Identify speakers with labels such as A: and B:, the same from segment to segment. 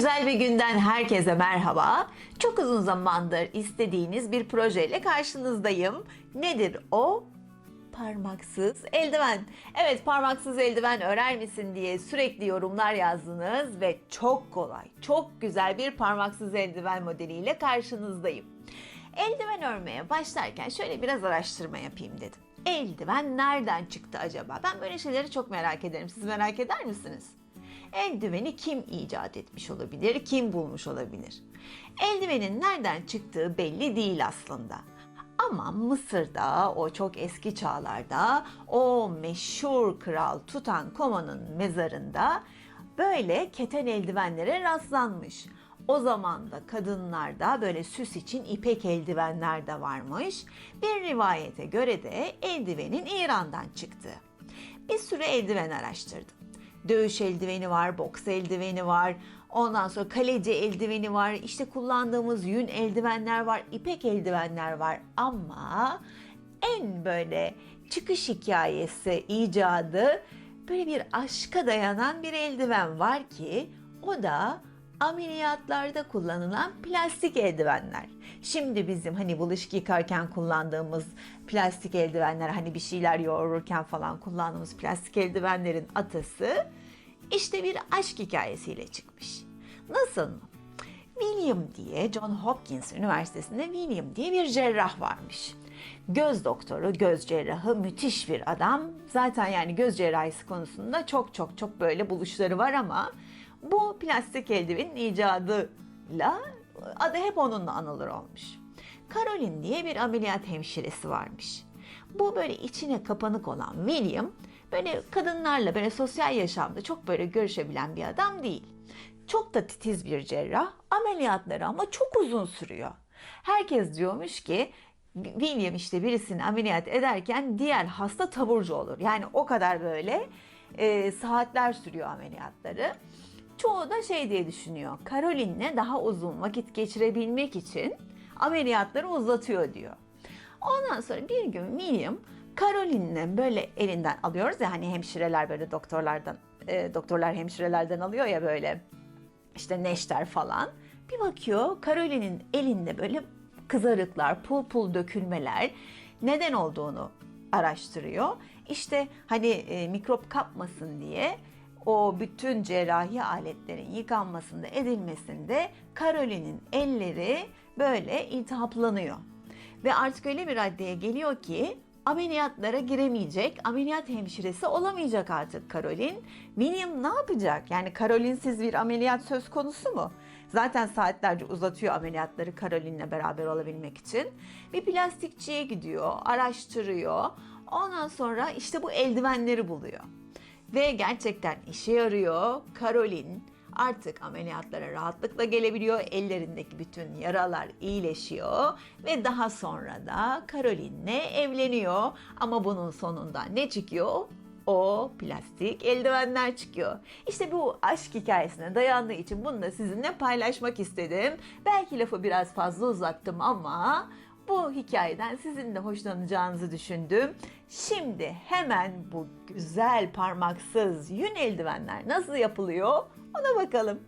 A: güzel bir günden herkese merhaba. Çok uzun zamandır istediğiniz bir projeyle karşınızdayım. Nedir o? Parmaksız eldiven. Evet parmaksız eldiven örer misin diye sürekli yorumlar yazdınız ve çok kolay, çok güzel bir parmaksız eldiven modeliyle karşınızdayım. Eldiven örmeye başlarken şöyle biraz araştırma yapayım dedim. Eldiven nereden çıktı acaba? Ben böyle şeyleri çok merak ederim. Siz merak eder misiniz? Eldiveni kim icat etmiş olabilir, kim bulmuş olabilir? Eldivenin nereden çıktığı belli değil aslında. Ama Mısır'da o çok eski çağlarda o meşhur kral Tutankamon'un mezarında böyle keten eldivenlere rastlanmış. O zaman da kadınlarda böyle süs için ipek eldivenler de varmış. Bir rivayete göre de eldivenin İran'dan çıktı. Bir sürü eldiven araştırdım. Dövüş eldiveni var, boks eldiveni var, ondan sonra kaleci eldiveni var, işte kullandığımız yün eldivenler var, ipek eldivenler var. Ama en böyle çıkış hikayesi, icadı böyle bir aşka dayanan bir eldiven var ki o da ameliyatlarda kullanılan plastik eldivenler. Şimdi bizim hani bulaşık yıkarken kullandığımız plastik eldivenler hani bir şeyler yoğururken falan kullandığımız plastik eldivenlerin atası işte bir aşk hikayesiyle çıkmış. Nasıl mı? William diye John Hopkins Üniversitesi'nde William diye bir cerrah varmış. Göz doktoru, göz cerrahı müthiş bir adam. Zaten yani göz cerrahisi konusunda çok çok çok böyle buluşları var ama bu plastik eldivenin icadıyla adı hep onunla anılır olmuş. Caroline diye bir ameliyat hemşiresi varmış. Bu böyle içine kapanık olan William böyle kadınlarla böyle sosyal yaşamda çok böyle görüşebilen bir adam değil. Çok da titiz bir cerrah. Ameliyatları ama çok uzun sürüyor. Herkes diyormuş ki William işte birisini ameliyat ederken diğer hasta taburcu olur. Yani o kadar böyle e, saatler sürüyor ameliyatları. Çoğu da şey diye düşünüyor. Caroline'le daha uzun vakit geçirebilmek için ameliyatları uzatıyor diyor. Ondan sonra bir gün William Caroline'le böyle elinden alıyoruz ya hani hemşireler böyle doktorlardan e, doktorlar hemşirelerden alıyor ya böyle işte neşter falan. Bir bakıyor Caroline'in elinde böyle kızarıklar, pul pul dökülmeler neden olduğunu araştırıyor. İşte hani e, mikrop kapmasın diye o bütün cerrahi aletlerin yıkanmasında edilmesinde Caroline'in elleri böyle iltihaplanıyor. Ve artık öyle bir raddeye geliyor ki ameliyatlara giremeyecek, ameliyat hemşiresi olamayacak artık Caroline. William ne yapacak? Yani Caroline'siz bir ameliyat söz konusu mu? Zaten saatlerce uzatıyor ameliyatları Caroline'le beraber olabilmek için. Bir plastikçiye gidiyor, araştırıyor. Ondan sonra işte bu eldivenleri buluyor. Ve gerçekten işe yarıyor. Caroline artık ameliyatlara rahatlıkla gelebiliyor. Ellerindeki bütün yaralar iyileşiyor ve daha sonra da Caroline'le evleniyor. Ama bunun sonunda ne çıkıyor? O plastik eldivenler çıkıyor. İşte bu aşk hikayesine dayandığı için bunu da sizinle paylaşmak istedim. Belki lafı biraz fazla uzattım ama bu hikayeden sizin de hoşlanacağınızı düşündüm. Şimdi hemen bu güzel parmaksız yün eldivenler nasıl yapılıyor ona bakalım.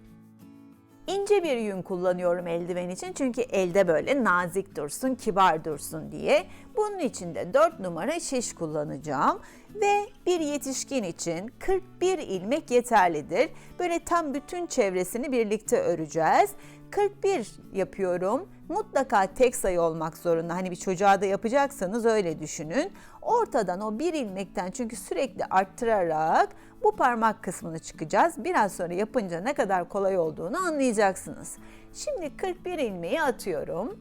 A: İnce bir yün kullanıyorum eldiven için çünkü elde böyle nazik dursun, kibar dursun diye. Bunun için de 4 numara şiş kullanacağım ve bir yetişkin için 41 ilmek yeterlidir. Böyle tam bütün çevresini birlikte öreceğiz. 41 yapıyorum. Mutlaka tek sayı olmak zorunda. Hani bir çocuğa da yapacaksanız öyle düşünün. Ortadan o bir ilmekten çünkü sürekli arttırarak bu parmak kısmını çıkacağız. Biraz sonra yapınca ne kadar kolay olduğunu anlayacaksınız. Şimdi 41 ilmeği atıyorum.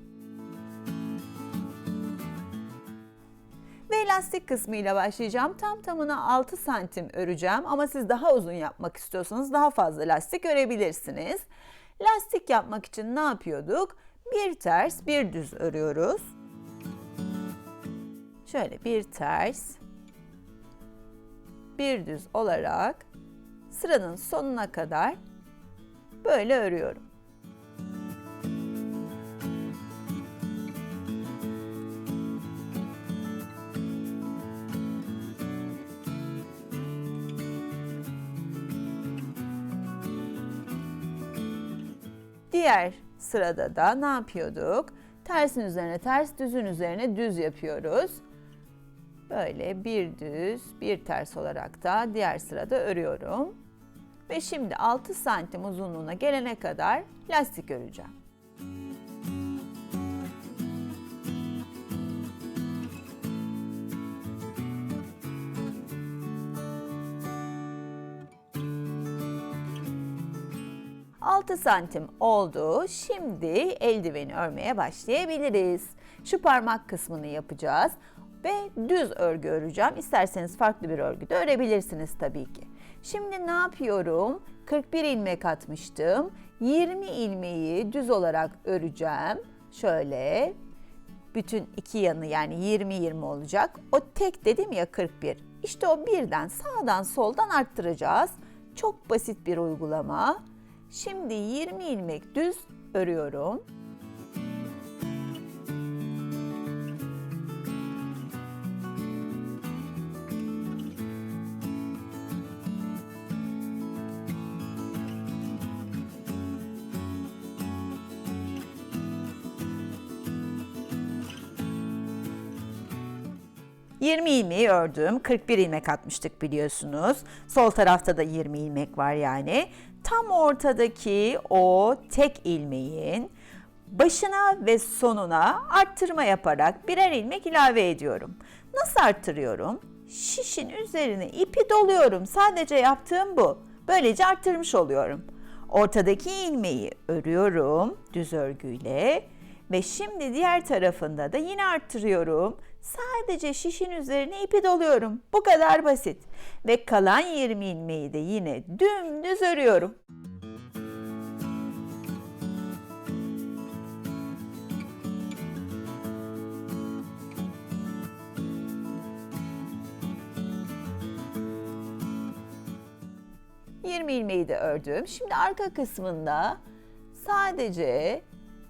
A: Ve lastik kısmıyla başlayacağım. Tam tamına 6 santim öreceğim ama siz daha uzun yapmak istiyorsanız daha fazla lastik örebilirsiniz. Lastik yapmak için ne yapıyorduk? Bir ters, bir düz örüyoruz. Şöyle bir ters, bir düz olarak sıranın sonuna kadar böyle örüyorum. Diğer sırada da ne yapıyorduk? Tersin üzerine ters, düzün üzerine düz yapıyoruz. Böyle bir düz, bir ters olarak da diğer sırada örüyorum. Ve şimdi 6 santim uzunluğuna gelene kadar lastik öreceğim. Altı santim oldu. Şimdi eldiveni örmeye başlayabiliriz. Şu parmak kısmını yapacağız ve düz örgü öreceğim. İsterseniz farklı bir örgü de örebilirsiniz tabii ki. Şimdi ne yapıyorum? 41 ilmek atmıştım. 20 ilmeği düz olarak öreceğim. Şöyle bütün iki yanı yani 20-20 olacak. O tek dedim ya 41. İşte o birden sağdan soldan arttıracağız. Çok basit bir uygulama. Şimdi 20 ilmek düz örüyorum. ...20 ilmeği ördüm. 41 ilmek atmıştık biliyorsunuz. Sol tarafta da 20 ilmek var yani. Tam ortadaki o tek ilmeğin başına ve sonuna arttırma yaparak birer ilmek ilave ediyorum. Nasıl arttırıyorum? Şişin üzerine ipi doluyorum. Sadece yaptığım bu. Böylece arttırmış oluyorum. Ortadaki ilmeği örüyorum düz örgüyle ve şimdi diğer tarafında da yine arttırıyorum. Sadece şişin üzerine ipi doluyorum. Bu kadar basit. Ve kalan 20 ilmeği de yine dümdüz örüyorum. ...20 ilmeği de ördüm. Şimdi arka kısmında sadece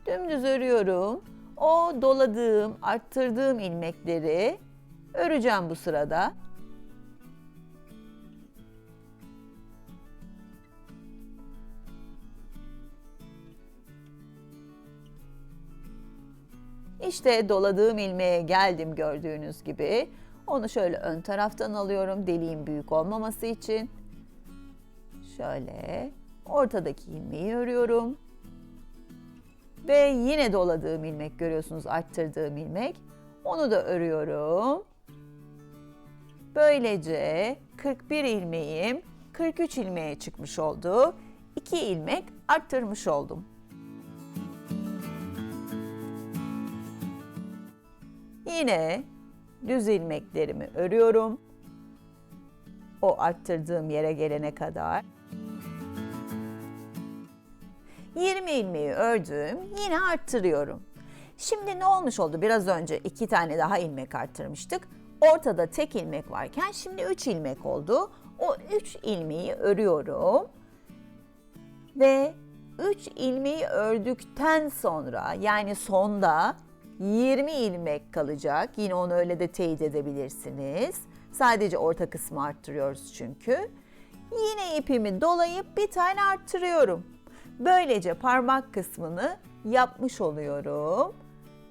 A: dümdüz örüyorum. O doladığım, arttırdığım ilmekleri öreceğim bu sırada. İşte doladığım ilmeğe geldim gördüğünüz gibi. Onu şöyle ön taraftan alıyorum deliğin büyük olmaması için. Şöyle ortadaki ilmeği örüyorum. Ve yine doladığım ilmek görüyorsunuz arttırdığım ilmek. Onu da örüyorum. Böylece 41 ilmeğim 43 ilmeğe çıkmış oldu. 2 ilmek arttırmış oldum. Yine düz ilmeklerimi örüyorum. O arttırdığım yere gelene kadar. 20 ilmeği ördüm, yine arttırıyorum. Şimdi ne olmuş oldu? Biraz önce iki tane daha ilmek arttırmıştık. Ortada tek ilmek varken şimdi 3 ilmek oldu. O 3 ilmeği örüyorum. Ve 3 ilmeği ördükten sonra yani sonda 20 ilmek kalacak. Yine onu öyle de teyit edebilirsiniz. Sadece orta kısmı arttırıyoruz çünkü. Yine ipimi dolayıp bir tane arttırıyorum. Böylece parmak kısmını yapmış oluyorum.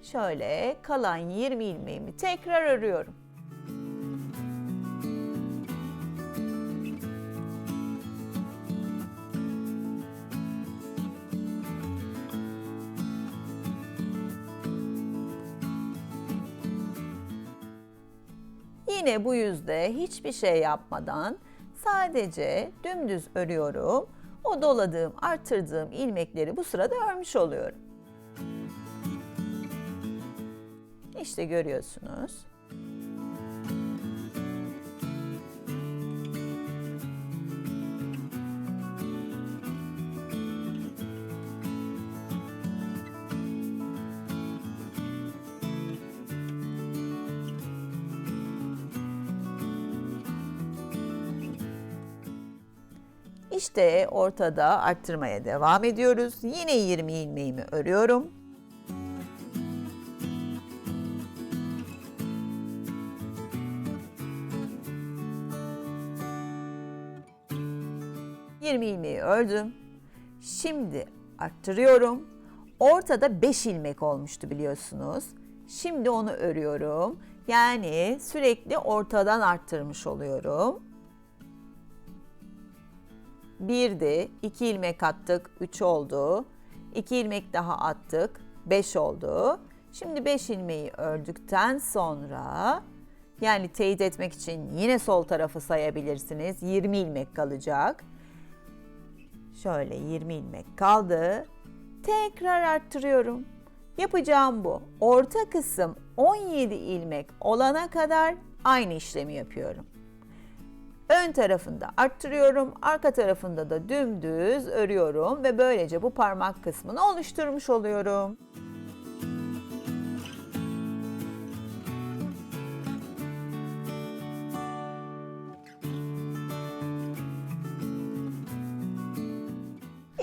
A: Şöyle kalan 20 ilmeğimi tekrar örüyorum. Yine bu yüzde hiçbir şey yapmadan sadece dümdüz örüyorum. O doladığım, arttırdığım ilmekleri bu sırada örmüş oluyorum. İşte görüyorsunuz. İşte ortada arttırmaya devam ediyoruz. Yine 20 ilmeğimi örüyorum. Yirmi ilmeği ördüm. Şimdi arttırıyorum. Ortada 5 ilmek olmuştu biliyorsunuz. Şimdi onu örüyorum. Yani sürekli ortadan arttırmış oluyorum. Birdi, iki ilmek attık, 3 oldu. 2 ilmek daha attık, 5 oldu. Şimdi 5 ilmeği ördükten sonra yani teyit etmek için yine sol tarafı sayabilirsiniz. 20 ilmek kalacak. Şöyle 20 ilmek kaldı. Tekrar arttırıyorum. Yapacağım bu. Orta kısım 17 ilmek olana kadar aynı işlemi yapıyorum. Ön tarafında arttırıyorum, arka tarafında da dümdüz örüyorum ve böylece bu parmak kısmını oluşturmuş oluyorum.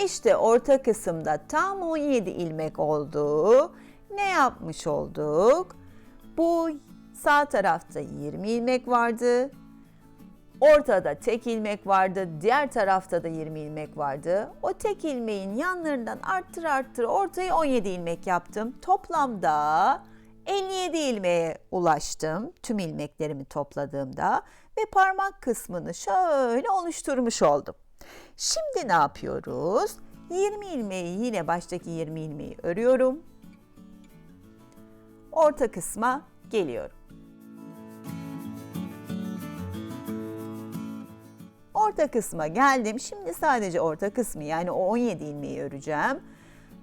A: İşte orta kısımda tam 17 ilmek oldu. Ne yapmış olduk? Bu sağ tarafta 20 ilmek vardı. Ortada tek ilmek vardı, diğer tarafta da 20 ilmek vardı. O tek ilmeğin yanlarından arttır arttır ortaya 17 ilmek yaptım. Toplamda 57 ilmeğe ulaştım tüm ilmeklerimi topladığımda ve parmak kısmını şöyle oluşturmuş oldum. Şimdi ne yapıyoruz? 20 ilmeği yine baştaki 20 ilmeği örüyorum. Orta kısma geliyorum. Orta kısma geldim. Şimdi sadece orta kısmı yani o 17 ilmeği öreceğim.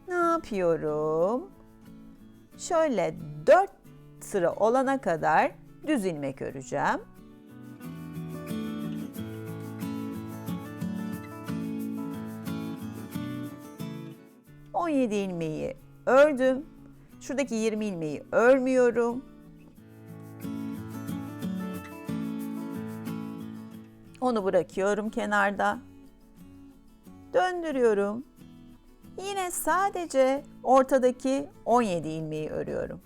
A: Ne yapıyorum? Şöyle 4 sıra olana kadar düz ilmek öreceğim. On yedi ilmeği ördüm. Şuradaki 20 ilmeği örmüyorum. Onu bırakıyorum kenarda. Döndürüyorum. Yine sadece ortadaki 17 ilmeği örüyorum.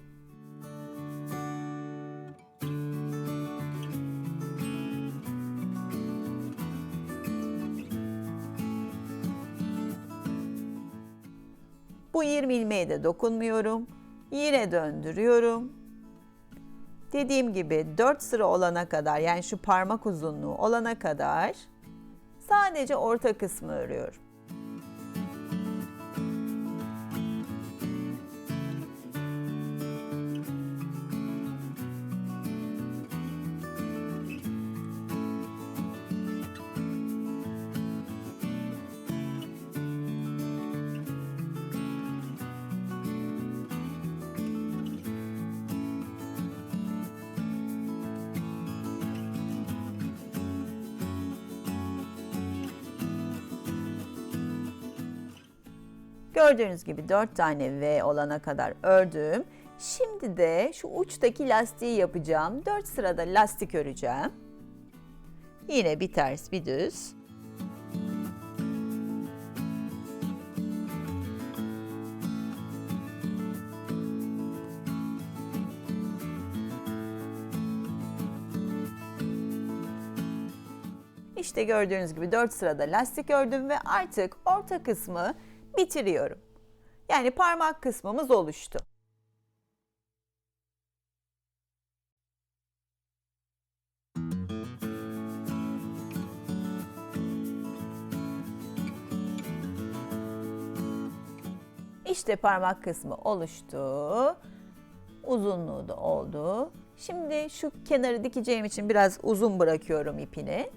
A: Bu 20 ilmeğe de dokunmuyorum. Yine döndürüyorum. Dediğim gibi 4 sıra olana kadar yani şu parmak uzunluğu olana kadar sadece orta kısmı örüyorum. Gördüğünüz gibi 4 tane V olana kadar ördüm. Şimdi de şu uçtaki lastiği yapacağım. 4 sırada lastik öreceğim. Yine bir ters bir düz. İşte gördüğünüz gibi 4 sırada lastik ördüm ve artık orta kısmı bitiriyorum. Yani parmak kısmımız oluştu. İşte parmak kısmı oluştu. Uzunluğu da oldu. Şimdi şu kenarı dikeceğim için biraz uzun bırakıyorum ipini.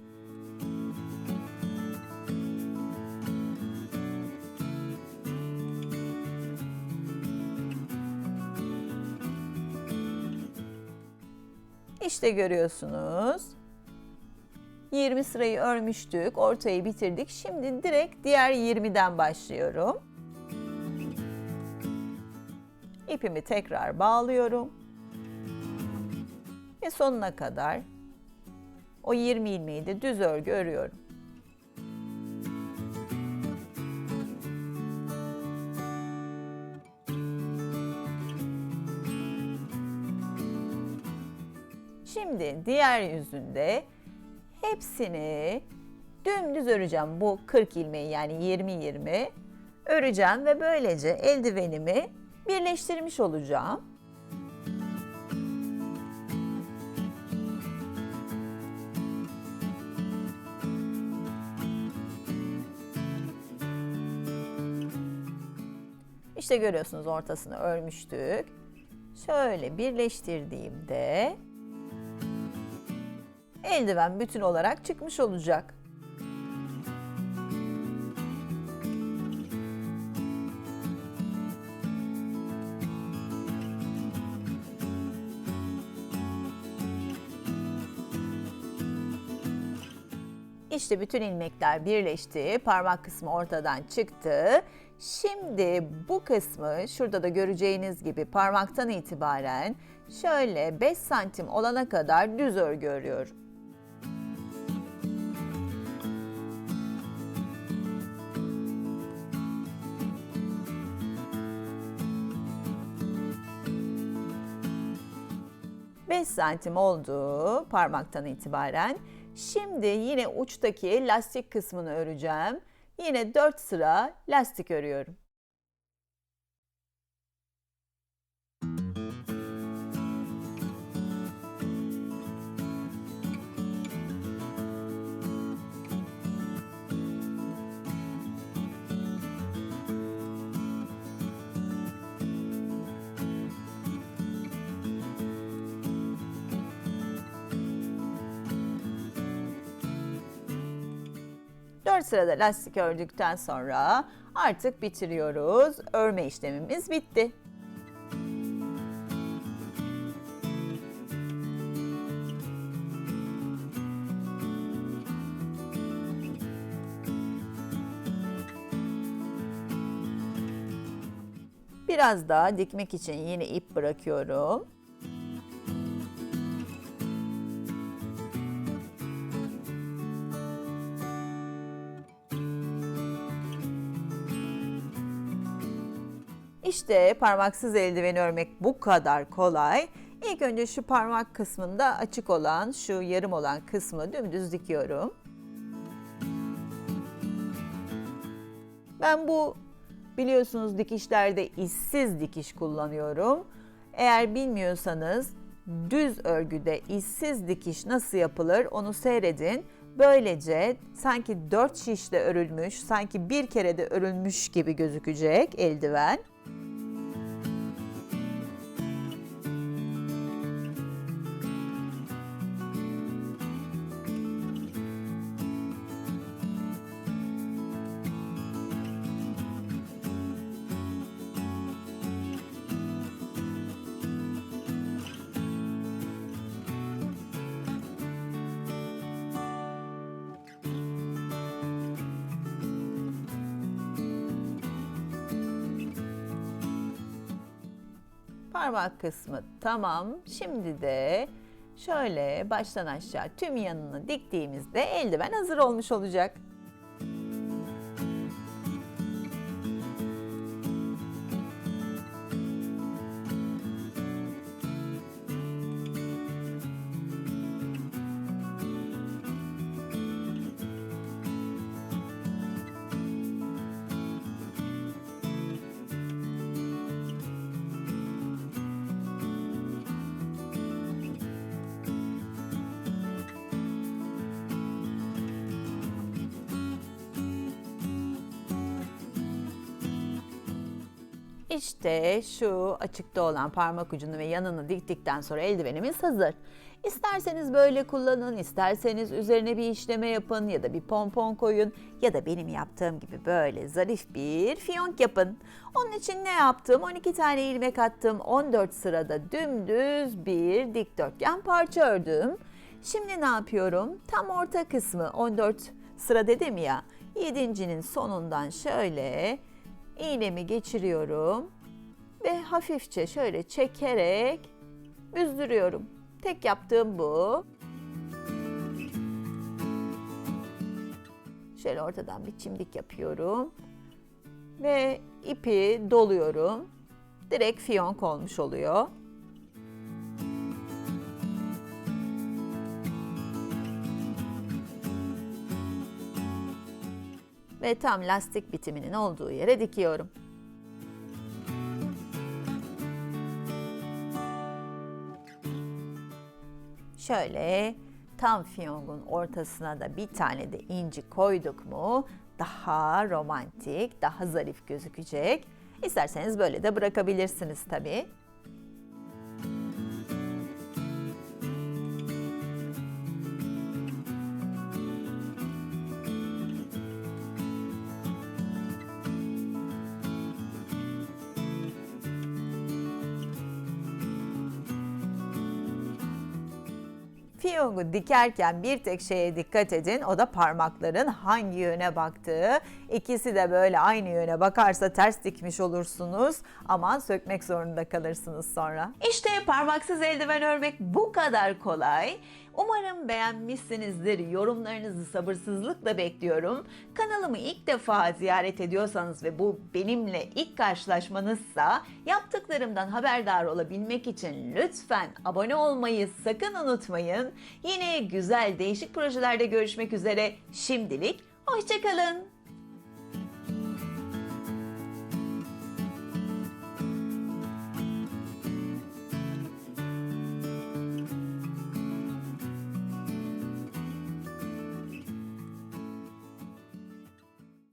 A: İşte görüyorsunuz. 20 sırayı örmüştük, ortayı bitirdik. Şimdi direkt diğer 20'den başlıyorum. İpimi tekrar bağlıyorum. Ve sonuna kadar o 20 ilmeği de düz örgü örüyorum. Şimdi diğer yüzünde hepsini dümdüz öreceğim. Bu 40 ilmeği yani 20-20 öreceğim ve böylece eldivenimi birleştirmiş olacağım. İşte görüyorsunuz ortasını örmüştük. Şöyle birleştirdiğimde eldiven bütün olarak çıkmış olacak. İşte bütün ilmekler birleşti, parmak kısmı ortadan çıktı. Şimdi bu kısmı şurada da göreceğiniz gibi parmaktan itibaren şöyle 5 santim olana kadar düz örgü örüyorum. Beş santim oldu parmaktan itibaren. Şimdi yine uçtaki lastik kısmını öreceğim. Yine 4 sıra lastik örüyorum. Sırada lastik ördükten sonra artık bitiriyoruz. Örme işlemimiz bitti. Biraz daha dikmek için yine ip bırakıyorum. İşte parmaksız eldiveni örmek bu kadar kolay. İlk önce şu parmak kısmında açık olan, şu yarım olan kısmı dümdüz dikiyorum. Ben bu biliyorsunuz dikişlerde izsiz dikiş kullanıyorum. Eğer bilmiyorsanız düz örgüde izsiz dikiş nasıl yapılır onu seyredin. Böylece sanki dört şişle örülmüş, sanki bir kere de örülmüş gibi gözükecek eldiven. Parmak kısmı tamam. Şimdi de şöyle baştan aşağı tüm yanını diktiğimizde eldiven hazır olmuş olacak. İşte şu açıkta olan parmak ucunu ve yanını diktikten sonra eldivenimiz hazır. İsterseniz böyle kullanın, isterseniz üzerine bir işleme yapın ya da bir pompon koyun ya da benim yaptığım gibi böyle zarif bir fiyonk yapın. Onun için ne yaptım? 12 tane ilmek attım. 14 sırada dümdüz bir dikdörtgen parça ördüm. Şimdi ne yapıyorum? Tam orta kısmı 14 sıra dedim ya. Yedincinin sonundan şöyle iğnemi geçiriyorum ve hafifçe şöyle çekerek büzdürüyorum. Tek yaptığım bu. Şöyle ortadan bir çimdik yapıyorum ve ipi doluyorum. Direkt fiyonk olmuş oluyor. Ve tam lastik bitiminin olduğu yere dikiyorum. Şöyle tam fiyongun ortasına da bir tane de inci koyduk mu daha romantik, daha zarif gözükecek. İsterseniz böyle de bırakabilirsiniz tabii. Fiyongu dikerken bir tek şeye dikkat edin. O da parmakların hangi yöne baktığı. İkisi de böyle aynı yöne bakarsa ters dikmiş olursunuz. Aman sökmek zorunda kalırsınız sonra. İşte parmaksız eldiven örmek bu kadar kolay. Umarım beğenmişsinizdir. Yorumlarınızı sabırsızlıkla bekliyorum. Kanalımı ilk defa ziyaret ediyorsanız ve bu benimle ilk karşılaşmanızsa yaptıklarımdan haberdar olabilmek için lütfen abone olmayı sakın unutmayın. Yine güzel değişik projelerde görüşmek üzere. Şimdilik hoşçakalın.